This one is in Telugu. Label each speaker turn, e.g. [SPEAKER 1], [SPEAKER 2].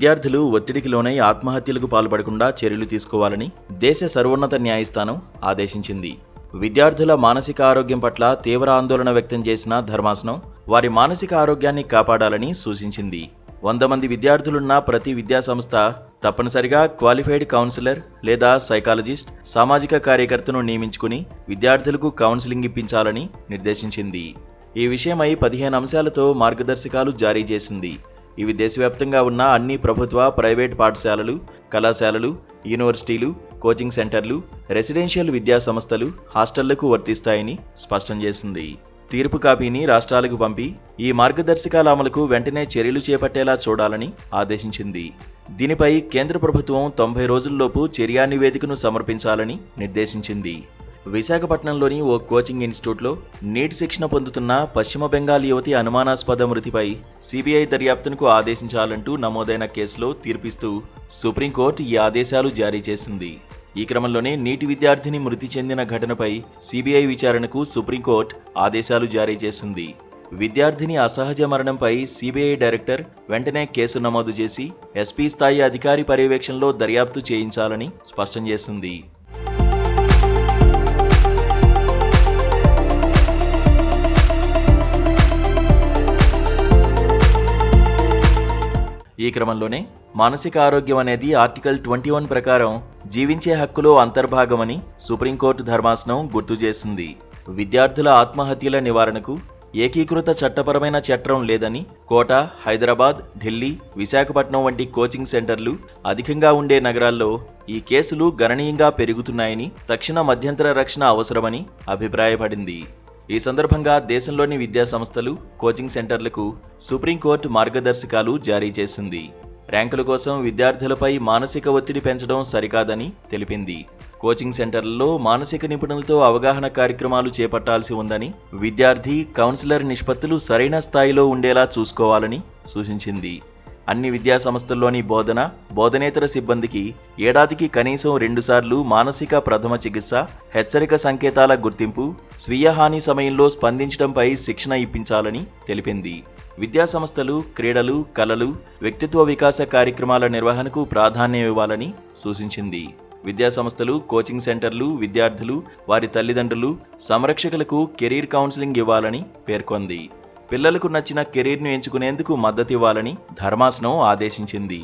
[SPEAKER 1] విద్యార్థులు ఒత్తిడికి లోనై ఆత్మహత్యలకు పాల్పడకుండా చర్యలు తీసుకోవాలని దేశ సర్వోన్నత న్యాయస్థానం ఆదేశించింది. విద్యార్థుల మానసిక ఆరోగ్యం పట్ల తీవ్ర ఆందోళన వ్యక్తం చేసిన ధర్మాసనం వారి మానసిక ఆరోగ్యాన్ని కాపాడాలని సూచించింది. వంద మంది విద్యార్థులున్న ప్రతి విద్యా సంస్థ తప్పనిసరిగా క్వాలిఫైడ్ కౌన్సిలర్ లేదా సైకాలజిస్ట్ సామాజిక కార్యకర్తను నియమించుకుని విద్యార్థులకు కౌన్సిలింగ్ ఇప్పించాలని నిర్దేశించింది. ఈ విషయమై పదిహేను అంశాలతో మార్గదర్శకాలు జారీ చేసింది. ఇవి దేశవ్యాప్తంగా ఉన్న అన్ని ప్రభుత్వ ప్రైవేట్ పాఠశాలలు కళాశాలలు యూనివర్సిటీలు కోచింగ్ సెంటర్లు రెసిడెన్షియల్ విద్యా సంస్థలు హాస్టళ్ళకు వర్తిస్తాయని స్పష్టం చేసింది. తీర్పు కాపీని రాష్ట్రాలకు పంపి ఈ మార్గదర్శకాల అమలుకు వెంటనే చర్యలు చేపట్టేలా చూడాలని ఆదేశించింది. దీనిపై కేంద్ర ప్రభుత్వం తొంభై రోజుల్లోపు చర్యా నివేదికను సమర్పించాలని నిర్దేశించింది. విశాఖపట్నంలోని ఓ కోచింగ్ ఇన్స్టిట్యూట్లో నీట్ శిక్షణ పొందుతున్న పశ్చిమ బెంగాల్ యువతి అనుమానాస్పద మృతిపై సిబిఐ దర్యాప్తునకు ఆదేశించాలంటూ నమోదైన కేసులో తీర్పిస్తూ సుప్రీంకోర్టు ఈ ఆదేశాలు జారీ చేసింది. ఈ క్రమంలోనే నీటి విద్యార్థిని మృతి చెందిన ఘటనపై సిబిఐ విచారణకు సుప్రీంకోర్టు ఆదేశాలు జారీ చేసింది. విద్యార్థిని అసహజ మరణంపై సిబిఐ డైరెక్టర్ వెంటనే కేసు నమోదు చేసి ఎస్పీ స్థాయి అధికారి పర్యవేక్షణలో దర్యాప్తు చేయించాలని స్పష్టం చేసింది. ఈ క్రమంలోనే మానసిక ఆరోగ్యం అనేది ఆర్టికల్ ట్వంటీ వన్ ప్రకారం జీవించే హక్కులో అంతర్భాగమని సుప్రీంకోర్టు ధర్మాసనం గుర్తు చేసింది. విద్యార్థుల ఆత్మహత్యల నివారణకు ఏకీకృత చట్టపరమైన చట్టం లేదని కోట హైదరాబాద్ ఢిల్లీ విశాఖపట్నం వంటి కోచింగ్ సెంటర్లు అధికంగా ఉండే నగరాల్లో ఈ కేసులు గణనీయంగా పెరుగుతున్నాయని తక్షణ మధ్యంతర రక్షణ అవసరమని అభిప్రాయపడింది. ఈ సందర్భంగా దేశంలోని విద్యా సంస్థలు కోచింగ్ సెంటర్లకు సుప్రీంకోర్టు మార్గదర్శకాలు జారీ చేసింది. ర్యాంకుల కోసం విద్యార్థులపై మానసిక ఒత్తిడి పెంచడం సరికాదని తెలిపింది. కోచింగ్ సెంటర్లలో మానసిక నిపుణులతో అవగాహన కార్యక్రమాలు చేపట్టాల్సి ఉందని విద్యార్థి కౌన్సిలర్ నిష్పత్తులు సరైన స్థాయిలో ఉండేలా చూసుకోవాలని సూచించింది. అన్ని విద్యా సంస్థల్లోని బోధన బోధనేతర సిబ్బందికి ఏడాదికి కనీసం రెండుసార్లు మానసిక ప్రథమ చికిత్స హెచ్చరిక సంకేతాల గుర్తింపు స్వీయ హాని సమయంలో స్పందించడంపై శిక్షణ ఇప్పించాలని తెలిపింది. విద్యా సంస్థలు క్రీడలు కళలు వ్యక్తిత్వ వికాస కార్యక్రమాల నిర్వహణకు ప్రాధాన్యం ఇవ్వాలని సూచించింది. విద్యా సంస్థలు కోచింగ్ సెంటర్లు విద్యార్థులు వారి తల్లిదండ్రులు సంరక్షకులకు కెరీర్ కౌన్సిలింగ్ ఇవ్వాలని పేర్కొంది. పిల్లలకు నచ్చిన కెరీర్ను ఎంచుకునేందుకు మద్దతివ్వాలని ధర్మాసనం ఆదేశించింది.